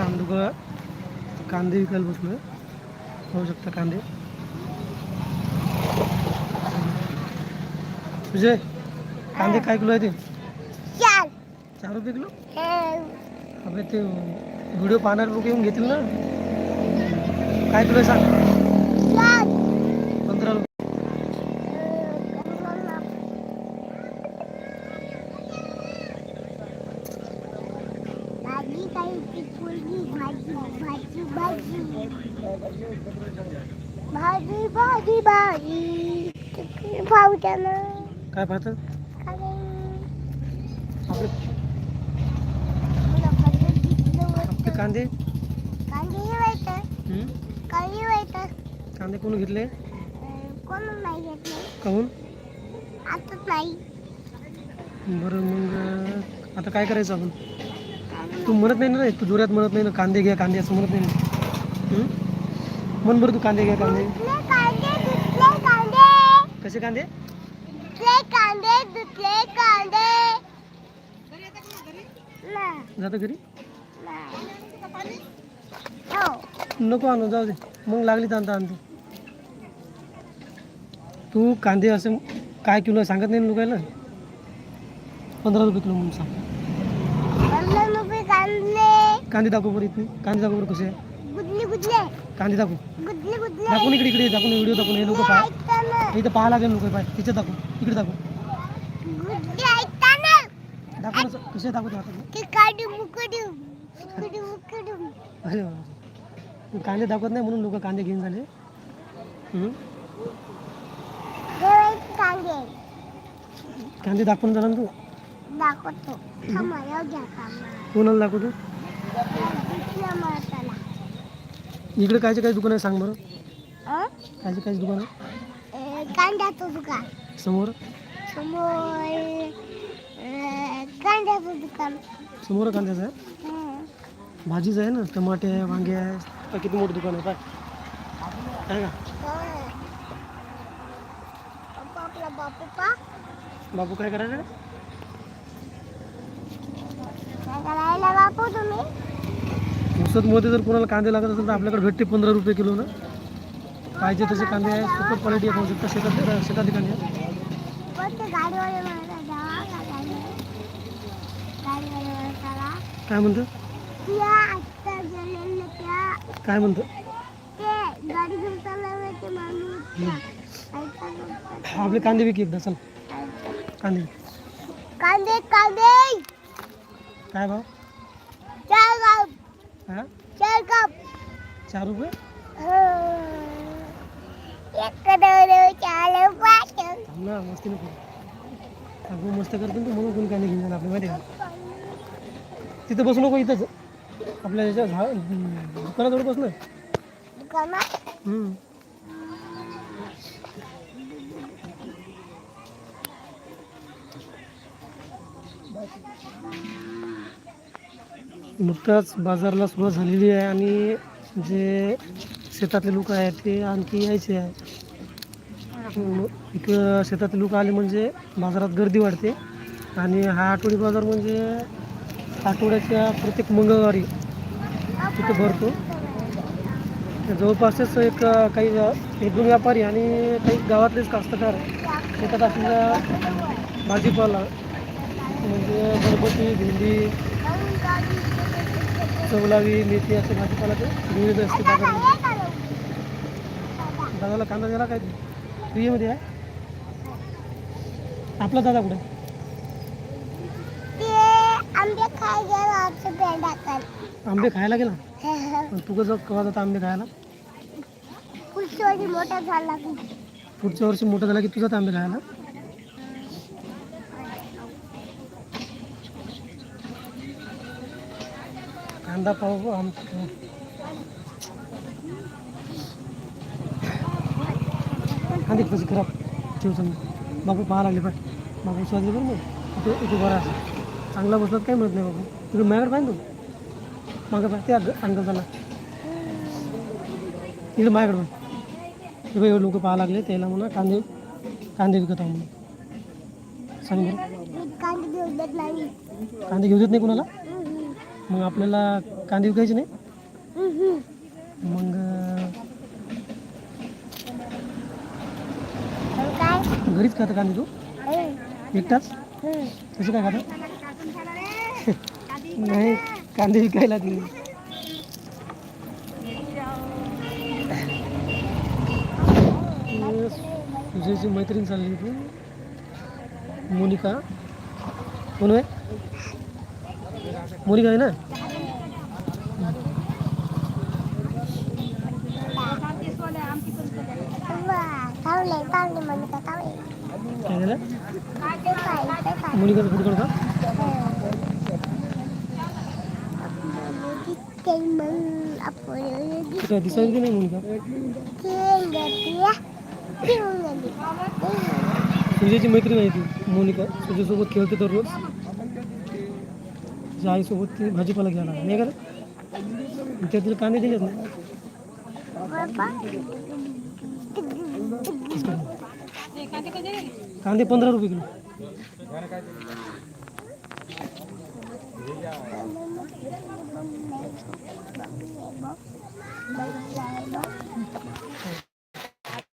आम्ही दोघं कांदे विकायला बसलोय पाहू शकता कांदे। तुझे कांदे काय किलो आहे ते? चार। चार रुपये किलो? हे, अबे ते व्हिडिओ पाहणारे लोक येऊन घेतील ना? काय किलो आहे सांग चार पंधरा रुपये भाजी भाजी भाजी त्यानं काय पाहतं. कांदे कांदे? कोण घेतले कोण नाही घेतलं? काहून आताच नाही. बरं मग आता काय करायचं आपण? तू म्हणत नाही ना रे? तू जोरात म्हणत नाही ना? कांदे घ्या कांदे असं म्हणत नाही ना? म्हण बरं तू कांदे घ्या कांदे. कसे कांदे? दुसरे कांदे कांदे घरी? नको आणू जाऊ दे. मग लागली तर आणता आणते. तू कांदे असं काय किलो सांगत नाही ना लोकायला? पंधरा रुपये किलो म्हणून सांग. कांदे दाखव बरं इथून कांदे दाखव बरं कसे कांदे दाखव. दाखवून इकडे इकडे. दाखवून व्हिडिओ दाखवून हे लोक पाहा. इथं पाहा लागेल लोक पाय तिच्यात दाखव. इकडे दाखव. दाखव कसे. तू कांदे दाखवत नाही म्हणून लोक कांदे घेऊन झाले. हं? कांदे. कांदे दाखवून ना तू. दाखवतो. कोणाला दाखवतो? इकडे कायचे काय दुकान आहे सांग बरं? कायचे कायचे दुकान आहे? कांद्याचं दुकान. समोर? समोर अं, कांद्याचं दुकान. समोर कांद्याचं आहे? हं. भाजीच आहे ना? टमाटे आहे वांगे आहे. काय किती मोठं दुकान आहे? काय का? हं. पप्पा आपला बापू काय करायचं? काय करायला बापू तुम्ही? उसत मध्ये जर कोणाला कांदे लागत असेल तर आपल्याकडे भेटते पंधरा रुपये किलो ना. पाहिजे तसे कांदे आहे सुपर क्वालिटी आहे पाहू शकता शेतात शेतातले कांदे आहे. कोणते गाडीवाले म्हणतात जावा का गाडी? गाडीवाले म्हणताला काय म्हणतं? त्या आत्ता गेलेल्या त्या. काय म्हणतं? ते गाडी घेऊन चालला ते माणूस. त्या. ऐका ना. आपले कांदे विक एकदा चल. कांदे. विक. कांदे कांदे! काय भाव? चार कप. हा? चार कप. चार रुपये? एक दोन चार पाच थांब ना मस्ती नको अगो मस्त करतो तू म्हणून कोणी कांदे घेऊन जाणार आपल्या माहिती आहे का तिथं बसू नको इथंच. आपल्या याच्या झा दुकानाजवळ दुकानात? हम्म. नुकताच बाजारला सुरुवात झालेली आहे आणि जे शेतातले लोक आहेत ते आणखी यायचे आहे. इथं शेतातले लोक आले म्हणजे बाजारात गर्दी वाढते आणि हा आठवडी बाजार म्हणजे आठवड्याच्या प्रत्येक मंगळवारी तिथं भरतो. जवळपासच एक काही एक दोन व्यापारी आणि काही गावातलेच कास्तकार शेतात असलेला भाजीपाला म्हणजे गणपती भेंडी चवलावी मेथी असे भाजीपाला ते येत असते दादाला कांदा दिला काय? फ्रीमध्ये आहे? आपला दादा कुठे? ते आंबे खायला गेला तू कसं केव्हा जाता आंबे खायला? पुढची मोठा झाला की. पुढच्या वर्षी मोठा झाला की तुझा आंबे खायला? कांदा पाहू आम कांदे कशी खराब ठेव समजा. बाबू पाहा लागले पाय बाबू स्वादले बरं मग इथे इथे बरा असं चांगला बसलात काही म्हणत नाही बाबू. तुझं माझ्याकडे पाहिजे तू. मागं पाय त्या अंकल झाला इकडे माझ्याकडे पाय हे लोक पाहा लागले. त्याला म्हणा कांदे कांदे विकत आहो म्हणून. सांग बरं. मी कांदे घेऊ देत नाही कोणाला. मग आपल्याला कांदे विकायचे नाही. मग घरीच खाता कांदे तू. एकटाच. कसे काय खाता? नाही कांदे विकायला ती तुझ्याची मैत्रीण चालली होती. मोनिका. कोण आहे? मोनिका आहे ना? काय झालं? ते काय ते काय मोनिकाचा फोटो काढू का काय दिसायला की नाही मोनिका तुझ्याची मैत्रीण आहे ती मोनिका. तुझ्यासोबत खेळते तर रोज जाईसोबत ती भाजीपाला घ्यायला नाही का ते कांदे दिलेत ना कांदे रुपये किलो।